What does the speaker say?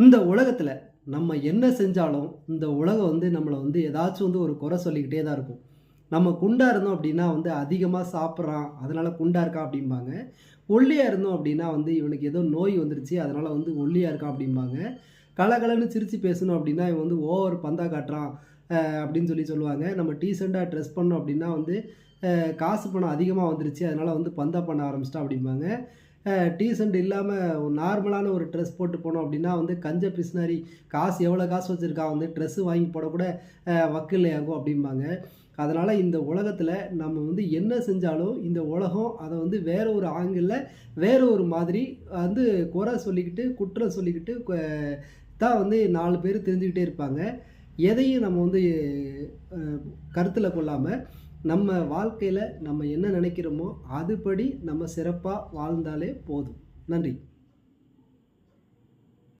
இந்த உலகத்தில் நம்ம என்ன செஞ்சாலும் இந்த உலகம் வந்து நம்மளை வந்து ஏதாச்சும் வந்து ஒரு குறை சொல்லிக்கிட்டே தான் இருக்கும். நம்ம குண்டாக இருந்தோம் அப்படின்னா வந்து அதிகமாக சாப்பிட்றான் அதனால் குண்டாக இருக்கான் அப்படிம்பாங்க. ஒல்லியாக இருந்தோம் அப்படின்னா வந்து இவனுக்கு ஏதோ நோய் வந்துருச்சு அதனால் வந்து ஒல்லியாக இருக்கான் அப்படிம்பாங்க. கலகலன்னு சிரித்து பேசணும் அப்படின்னா இவன் வந்து ஓவர் பந்தா காட்டுறான் அப்படின்னு சொல்லி சொல்லுவாங்க. நம்ம டீசெண்டாக ட்ரெஸ் பண்ணோம் அப்படின்னா வந்து காசு பணம் அதிகமாக வந்துருச்சு அதனால் வந்து பந்தா பண்ண ஆரம்பிச்சிட்டா அப்படிம்பாங்க. டீசெண்ட் இல்லாமல் நார்மலான ஒரு ட்ரெஸ் போட்டு போனோம் அப்படின்னா வந்து கஞ்ச பிஸ்னாரி காசு எவ்வளோ காசு வச்சுருக்கான் வந்து ட்ரெஸ்ஸு வாங்கி போடக்கூட வக்கில்லையாகும் அப்படிம்பாங்க. அதனால் இந்த உலகத்தில் நம்ம வந்து என்ன செஞ்சாலும் இந்த உலகம் அதை வந்து வேறு ஒரு ஆங்கிளில் வேறு ஒரு மாதிரி வந்து குறை சொல்லிக்கிட்டு குற்றம் சொல்லிக்கிட்டு தான் வந்து நாலு பேர் தெரிஞ்சுக்கிட்டே இருப்பாங்க. எதையும் நம்ம வந்து கருத்தில் கொள்ளாமல் நம்ம வாழ்க்கையில் நம்ம என்ன நினைக்கிறோமோ அதுபடி நம்ம சிறப்பாக வாழ்ந்தாலே போதும். நன்றி.